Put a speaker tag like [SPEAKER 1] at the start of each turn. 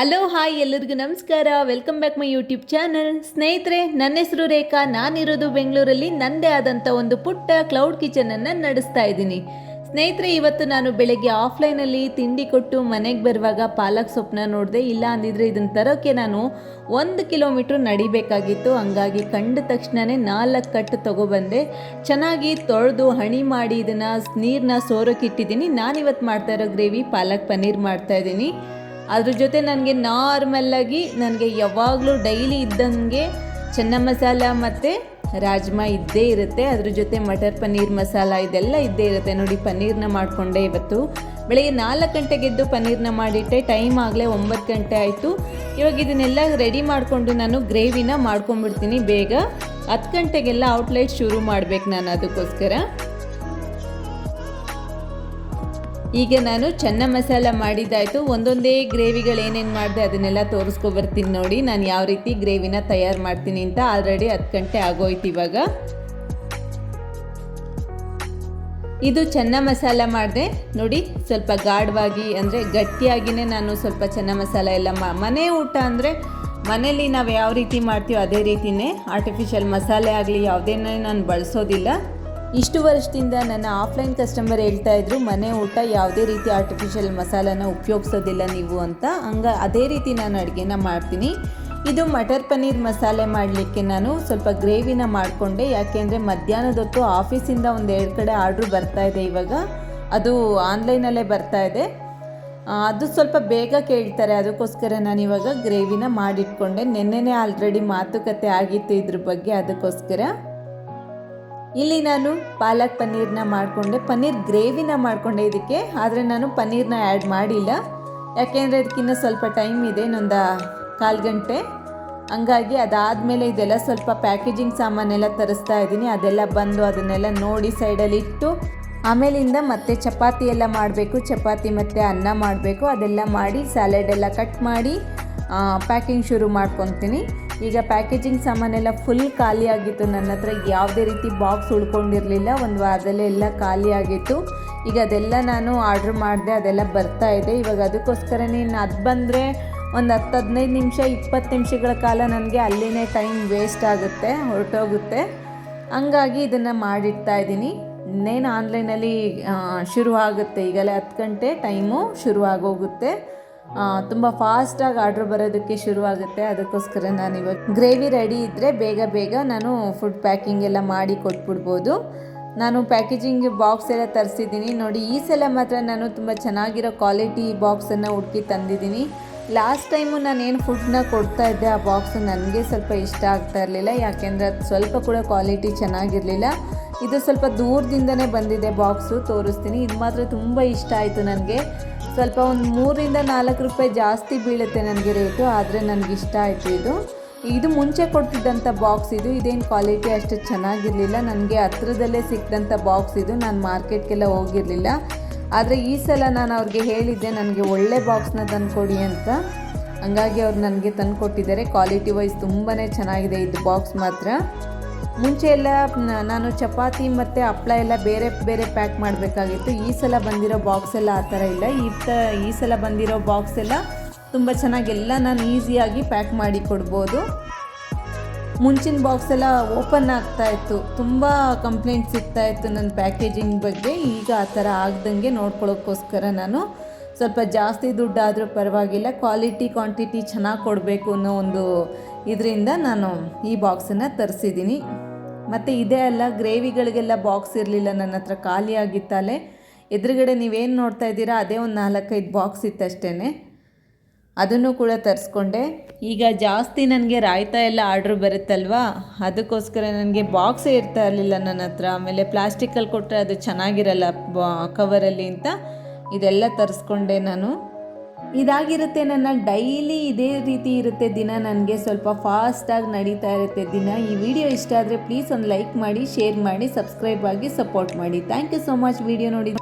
[SPEAKER 1] Hello hi ಎಲ್ಲರಿಗೂ ನಮಸ್ಕಾರ. Welcome back my YouTube channel ಸ್ನೇಹಿತರೆ, ನನ್ನ ಹೆಸರು ರೇಖಾ. ನಾನಿರೋದು ಬೆಂಗಳೂರಲ್ಲಿ. ನನ್ನದೇ ಆದಂಥ ಒಂದು ಪುಟ್ಟ ಕ್ಲೌಡ್ ಕಿಚನನ್ನು ನಡೆಸ್ತಾ ಇದ್ದೀನಿ. ಸ್ನೇಹಿತರೆ, ಇವತ್ತು ನಾನು ಬೆಳಗ್ಗೆ ಆಫ್ಲೈನಲ್ಲಿ ತಿಂಡಿ ಕೊಟ್ಟು ಮನೆಗೆ ಬರುವಾಗ ಪಾಲಕ್ ಸೊಪ್ಪನ್ನ ನೋಡಿದೆ. ಇಲ್ಲ ಅಂದಿದ್ರೆ ಇದನ್ನು ತರೋಕ್ಕೆ ನಾನು ಒಂದು ಕಿಲೋಮೀಟ್ರ್ ನಡಿಬೇಕಾಗಿತ್ತು. ಹಂಗಾಗಿ ಕಂಡ ತಕ್ಷಣವೇ ನಾಲ್ಕು ಕಟ್ಟು ತೊಗೊಬಂದೆ. ಚೆನ್ನಾಗಿ ತೊಳೆದು ಹಣಿ ಮಾಡಿ ಇದನ್ನು ನೀರನ್ನ ಸೋರೋಕೆ ಇಟ್ಟಿದ್ದೀನಿ. ನಾನಿವತ್ತು ಮಾಡ್ತಾ ಇರೋ ಗ್ರೇವಿ ಪಾಲಕ್ ಪನ್ನೀರ್ ಮಾಡ್ತಾ ಇದ್ದೀನಿ. ಅದ್ರ ಜೊತೆ ನನಗೆ ನಾರ್ಮಲ್ಲಾಗಿ ನನಗೆ ಯಾವಾಗಲೂ ಡೈಲಿ ಇದ್ದಂಗೆ ಚೆನ್ನ ಮಸಾಲ ಮತ್ತು ರಾಜ್ಮಾ ಇದ್ದೇ ಇರುತ್ತೆ. ಅದ್ರ ಜೊತೆ ಮಟರ್ ಪನ್ನೀರ್ ಮಸಾಲ ಇದೆಲ್ಲ ಇದ್ದೇ ಇರುತ್ತೆ. ನೋಡಿ, ಪನ್ನೀರ್ನ ಮಾಡಿಕೊಂಡೆ ಇವತ್ತು. ಬೆಳಗ್ಗೆ ನಾಲ್ಕು ಗಂಟೆಗೆದ್ದು ಪನ್ನೀರ್ನ ಮಾಡಿಟ್ಟೆ. ಟೈಮ್ ಆಗಲೇ ಒಂಬತ್ತು ಗಂಟೆ ಆಯಿತು. ಇವಾಗ ಇದನ್ನೆಲ್ಲ ರೆಡಿ ಮಾಡಿಕೊಂಡು ನಾನು ಗ್ರೇವಿನ ಮಾಡ್ಕೊಂಡ್ಬಿಡ್ತೀನಿ. ಬೇಗ ಹತ್ತು ಗಂಟೆಗೆಲ್ಲ ಔಟ್ಲೈಟ್ ಶುರು ಮಾಡ್ಬೇಕು ನಾನು ಅದಕ್ಕೋಸ್ಕರ. ಈಗ ನಾನು ಚೆನ್ನ ಮಸಾಲ ಮಾಡಿದ್ದಾಯಿತು. ಒಂದೊಂದೇ ಗ್ರೇವಿಗಳು ಏನೇನು ಮಾಡಿದೆ ಅದನ್ನೆಲ್ಲ ತೋರಿಸ್ಕೊಬರ್ತೀನಿ ನೋಡಿ. ನಾನು ಯಾವ ರೀತಿ ಗ್ರೇವಿನ ತಯಾರು ಮಾಡ್ತೀನಿ ಅಂತ ಆಲ್ರೆಡಿ ಹತ್ತು ಗಂಟೆ ಆಗೋಯ್ತು ಇವಾಗ. ಇದು ಚೆನ್ನ ಮಸಾಲ ಮಾಡಿದೆ. ನೋಡಿ, ಸ್ವಲ್ಪ ಗಾಢವಾಗಿ ಅಂದರೆ ಗಟ್ಟಿಯಾಗಿಯೇ ನಾನು ಸ್ವಲ್ಪ ಚೆನ್ನ ಮಸಾಲ ಎಲ್ಲ ಮನೆ ಊಟ ಅಂದರೆ ಮನೇಲಿ ನಾವು ಯಾವ ರೀತಿ ಮಾಡ್ತೀವೋ ಅದೇ ರೀತಿಯೇ ಆರ್ಟಿಫಿಷಿಯಲ್ ಮಸಾಲೆ ಆಗಲಿ ಯಾವುದೇನೇ ನಾನು ಬಳಸೋದಿಲ್ಲ. ಇಷ್ಟು ವರ್ಷದಿಂದ ನನ್ನ ಆಫ್ಲೈನ್ ಕಸ್ಟಮರ್ ಹೇಳ್ತಾ ಇದ್ರು, ಮನೆ ಊಟ ಯಾವುದೇ ರೀತಿ ಆರ್ಟಿಫಿಷಿಯಲ್ ಮಸಾಲಾನ ಉಪಯೋಗಿಸೋದಿಲ್ಲ ನೀವು ಅಂತ. ಹಂಗ ಅದೇ ರೀತಿ ನಾನು ಅಡುಗೆನ ಮಾಡ್ತೀನಿ. ಇದು ಮಟರ್ ಪನ್ನೀರ್ ಮಸಾಲೆ ಮಾಡಲಿಕ್ಕೆ ನಾನು ಸ್ವಲ್ಪ ಗ್ರೇವಿನ ಮಾಡಿಕೊಂಡೆ. ಯಾಕೆಂದರೆ ಮಧ್ಯಾಹ್ನದ ಹೊತ್ತು ಆಫೀಸಿಂದ ಒಂದು ಎರಡು ಕಡೆ ಆರ್ಡ್ರ್ ಬರ್ತಾ ಇದೆ ಇವಾಗ. ಅದು ಆನ್ಲೈನಲ್ಲೇ ಬರ್ತಾ ಇದೆ. ಅದು ಸ್ವಲ್ಪ ಬೇಗ ಕೇಳ್ತಾರೆ. ಅದಕ್ಕೋಸ್ಕರ ನಾನು ಇವಾಗ ಗ್ರೇವಿನ ಮಾಡಿಟ್ಕೊಂಡೆ. ನಿನ್ನೆನೇ ಆಲ್ರೆಡಿ ಮಾತುಕತೆ ಆಗಿತ್ತು ಇದ್ರ ಬಗ್ಗೆ. ಅದಕ್ಕೋಸ್ಕರ ಇಲ್ಲಿ ನಾನು ಪಾಲಕ್ ಪನ್ನೀರ್ನ ಮಾಡಿಕೊಂಡೆ, ಪನ್ನೀರ್ ಗ್ರೇವಿನ ಮಾಡಿಕೊಂಡೆ ಇದಕ್ಕೆ, ಆದರೆ ನಾನು ಪನ್ನೀರ್ನ ಆ್ಯಡ್ ಮಾಡಿಲ್ಲ. ಯಾಕೆಂದರೆ ಅದಕ್ಕಿಂತ ಸ್ವಲ್ಪ ಟೈಮ್ ಇದೆ, ಇನ್ನೊಂದು ಕಾಲು ಗಂಟೆ. ಹಂಗಾಗಿ ಅದಾದಮೇಲೆ ಇದೆಲ್ಲ ಸ್ವಲ್ಪ ಪ್ಯಾಕೇಜಿಂಗ್ ಸಾಮಾನೆಲ್ಲ ತರಿಸ್ತಾ ಇದ್ದೀನಿ, ಅದೆಲ್ಲ ಬಂದು ಅದನ್ನೆಲ್ಲ ನೋಡಿ ಸೈಡಲ್ಲಿ ಇಟ್ಟು, ಆಮೇಲಿಂದ ಮತ್ತೆ ಚಪಾತಿ ಎಲ್ಲ ಮಾಡಬೇಕು, ಚಪಾತಿ ಮತ್ತು ಅನ್ನ ಮಾಡಬೇಕು, ಅದೆಲ್ಲ ಮಾಡಿ ಸ್ಯಾಲೆಡ್ ಎಲ್ಲ ಕಟ್ ಮಾಡಿ ಪ್ಯಾಕಿಂಗ್ ಶುರು ಮಾಡ್ಕೊತೀನಿ. ಈಗ ಪ್ಯಾಕೇಜಿಂಗ್ ಸಾಮಾನೆಲ್ಲ ಫುಲ್ ಖಾಲಿ ಆಗಿತ್ತು. ನನ್ನ ಹತ್ರ ಯಾವುದೇ ರೀತಿ ಬಾಕ್ಸ್ ಉಳ್ಕೊಂಡಿರಲಿಲ್ಲ. ಒಂದು ವಾರದಲ್ಲೇ ಎಲ್ಲ ಖಾಲಿ ಆಗಿತ್ತು. ಈಗ ಅದೆಲ್ಲ ನಾನು ಆರ್ಡ್ರ್ ಮಾಡಿದೆ, ಅದೆಲ್ಲ ಬರ್ತಾ ಇದೆ. ಇವಾಗ ಅದಕ್ಕೋಸ್ಕರನೇ ನೀನು ಅದು ಬಂದರೆ ಒಂದು ಹತ್ತು ಹದಿನೈದು ನಿಮಿಷ, ಇಪ್ಪತ್ತು ನಿಮಿಷಗಳ ಕಾಲ ನನಗೆ ಅಲ್ಲಿನೇ ಟೈಮ್ ವೇಸ್ಟ್ ಆಗುತ್ತೆ, ಹೊರಟೋಗುತ್ತೆ. ಹಂಗಾಗಿ ಇದನ್ನು ಮಾಡಿಡ್ತಾ ಇದ್ದೀನಿ. ಇನ್ನೇನು ಆನ್ಲೈನಲ್ಲಿ ಶುರು ಆಗುತ್ತೆ ಈಗಲೇ ಹತ್ತು ಗಂಟೆ ಟೈಮು ಶುರು ಆಗೋಗುತ್ತೆ ತುಂಬ ಫಾಸ್ಟಾಗಿ ಆರ್ಡ್ರ್ ಬರೋದಕ್ಕೆ ಶುರುವಾಗುತ್ತೆ. ಅದಕ್ಕೋಸ್ಕರ ನಾನು ಇವಾಗ ಗ್ರೇವಿ ರೆಡಿ ಇದ್ದರೆ ಬೇಗ ಬೇಗ ನಾನು ಫುಡ್ ಪ್ಯಾಕಿಂಗ್ ಎಲ್ಲ ಮಾಡಿ ಕೊಟ್ಬಿಡ್ಬೋದು. ನಾನು ಪ್ಯಾಕೇಜಿಂಗ್ ಬಾಕ್ಸ್ ಎಲ್ಲ ತರಿಸಿದ್ದೀನಿ. ನೋಡಿ, ಈ ಸಲ ಮಾತ್ರ ನಾನು ತುಂಬ ಚೆನ್ನಾಗಿರೋ ಕ್ವಾಲಿಟಿ ಬಾಕ್ಸನ್ನು ಹುಡುಕಿ ತಂದಿದ್ದೀನಿ. ಲಾಸ್ಟ್ ಟೈಮು ನಾನೇನು ಫುಡ್ನ ಕೊಡ್ತಾ ಇದ್ದೆ, ಆ ಬಾಕ್ಸು ನನಗೆ ಸ್ವಲ್ಪ ಇಷ್ಟ ಆಗ್ತಾ ಇರಲಿಲ್ಲ. ಯಾಕೆಂದರೆ ಅದು ಸ್ವಲ್ಪ ಕೂಡ ಕ್ವಾಲಿಟಿ ಚೆನ್ನಾಗಿರಲಿಲ್ಲ. ಇದು ಸ್ವಲ್ಪ ದೂರದಿಂದನೇ ಬಂದಿದೆ ಬಾಕ್ಸು ತೋರಿಸ್ತೀನಿ. ಇದು ಮಾತ್ರ ತುಂಬ ಇಷ್ಟ ಆಯಿತು ನನಗೆ. ಸ್ವಲ್ಪ ಒಂದು ಮೂರಿಂದ ನಾಲ್ಕು ರೂಪಾಯಿ ಜಾಸ್ತಿ ಬೀಳುತ್ತೆ ನನಗೆ ರೇಟು, ಆದರೆ ನನಗೆ ಇಷ್ಟ ಆಯಿತು ಇದು. ಇದು ಮುಂಚೆ ಕೊಡ್ತಿದ್ದಂಥ ಬಾಕ್ಸ್ ಇದು. ಇದೇನು ಕ್ವಾಲಿಟಿ ಅಷ್ಟು ಚೆನ್ನಾಗಿರಲಿಲ್ಲ. ನನಗೆ ಹತ್ರದಲ್ಲೇ ಸಿಕ್ಕಿದಂಥ ಬಾಕ್ಸ್ ಇದು. ನಾನು ಮಾರ್ಕೆಟ್ಗೆಲ್ಲ ಹೋಗಿರಲಿಲ್ಲ. ಆದರೆ ಈ ಸಲ ನಾನು ಅವ್ರಿಗೆ ಹೇಳಿದ್ದೆ, ನನಗೆ ಒಳ್ಳೆ ಬಾಕ್ಸ್ನ ತಂದುಕೊಡಿ ಅಂತ. ಹಂಗಾಗಿ ಅವ್ರು ನನಗೆ ತಂದು ಕೊಟ್ಟಿದ್ದಾರೆ ಕ್ವಾಲಿಟಿ ವೈಸ್ ತುಂಬಾ ಚೆನ್ನಾಗಿದೆ ಇದು ಬಾಕ್ಸ್ ಮಾತ್ರ. ಮುಂಚೆ ಎಲ್ಲ ನಾನು ಚಪಾತಿ ಮತ್ತು ಹಪ್ಪಳ ಎಲ್ಲ ಬೇರೆ ಬೇರೆ ಪ್ಯಾಕ್ ಮಾಡಬೇಕಾಗಿತ್ತು. ಈ ಸಲ ಬಂದಿರೋ ಬಾಕ್ಸ್ ಎಲ್ಲ ಆ ಥರ ಇಲ್ಲ. ಈ ತ, ಈ ಸಲ ಬಂದಿರೋ ಬಾಕ್ಸ್ ಎಲ್ಲ ತುಂಬ ಚೆನ್ನಾಗಿ ಎಲ್ಲ ನಾನು ಈಸಿಯಾಗಿ ಪ್ಯಾಕ್ ಮಾಡಿ ಕೊಡ್ಬೋದು. ಮುಂಚಿನ ಬಾಕ್ಸ್ ಎಲ್ಲ ಓಪನ್ ಆಗ್ತಾ ಇತ್ತು. ತುಂಬ ಕಂಪ್ಲೇಂಟ್ ಸಿಗ್ತಾ ಇತ್ತು ನನ್ನ ಪ್ಯಾಕೇಜಿಂಗ್ ಬಗ್ಗೆ. ಈಗ ಆ ಥರ ಆಗ್ದಂಗೆ ನೋಡ್ಕೊಳ್ಳೋಕ್ಕೋಸ್ಕರ ನಾನು ಸ್ವಲ್ಪ ಜಾಸ್ತಿ ದುಡ್ಡಾದರೂ ಪರವಾಗಿಲ್ಲ. ಕ್ವಾಲಿಟಿ ಕ್ವಾಂಟಿಟಿ ಚೆನ್ನಾಗಿ ಕೊಡಬೇಕು ಅನ್ನೋ ಒಂದು ಇದರಿಂದ ನಾನು ಈ ಬಾಕ್ಸನ್ನು ತರಿಸಿದ್ದೀನಿ. ಮತ್ತು ಇದೇ ಅಲ್ಲ, ಗ್ರೇವಿಗಳಿಗೆಲ್ಲ ಬಾಕ್ಸ್ ಇರಲಿಲ್ಲ, ನನ್ನ ಹತ್ರ ಖಾಲಿ ಆಗಿತ್ತಲ್ಲೇ. ಎದುರುಗಡೆ ನೀವೇನು ನೋಡ್ತಾ ಇದ್ದೀರಾ, ಅದೇ ಒಂದು ನಾಲ್ಕೈದು ಬಾಕ್ಸ್ ಇತ್ತಷ್ಟೇ ಅದನ್ನು ಕೂಡ ತರಿಸ್ಕೊಂಡೆ. ಈಗ ಜಾಸ್ತಿ ನನಗೆ ರಾಯ್ತ ಎಲ್ಲ ಆರ್ಡ್ರ್ ಬರುತ್ತಲ್ವಾ? ಅದಕ್ಕೋಸ್ಕರ ನನಗೆ ಬಾಕ್ಸೇ ಇರ್ತಾ ಇರಲಿಲ್ಲ ನನ್ನ ಹತ್ರ. ಆಮೇಲೆ ಪ್ಲಾಸ್ಟಿಕಲ್ಲಿ ಕೊಟ್ಟರೆ ಅದು ಚೆನ್ನಾಗಿರಲ್ಲ, ಬಾ ಕವರಲ್ಲಿ ಅಂತ. ಇದೆಲ್ಲ ತರಿಸ್ಕೊಂಡೆ ನಾನು. ಇದಾಗಿರುತ್ತೆ, ನನ್ನ ಡೈಲಿ ಇದೇ ರೀತಿ ಇರುತ್ತೆ ದಿನ. ನನಗೆ ಸ್ವಲ್ಪ ಫಾಸ್ಟಾಗಿ ನಡೀತಾ ಇರುತ್ತೆ ದಿನ. ಈ ವಿಡಿಯೋ ಇಷ್ಟ ಆದರೆ ಪ್ಲೀಸ್ ಒಂದು ಲೈಕ್ ಮಾಡಿ, ಶೇರ್ ಮಾಡಿ, ಸಬ್ಸ್ಕ್ರೈಬ್ ಆಗಿ ಸಪೋರ್ಟ್ ಮಾಡಿ. Thank you so much. Video ನೋಡಿ.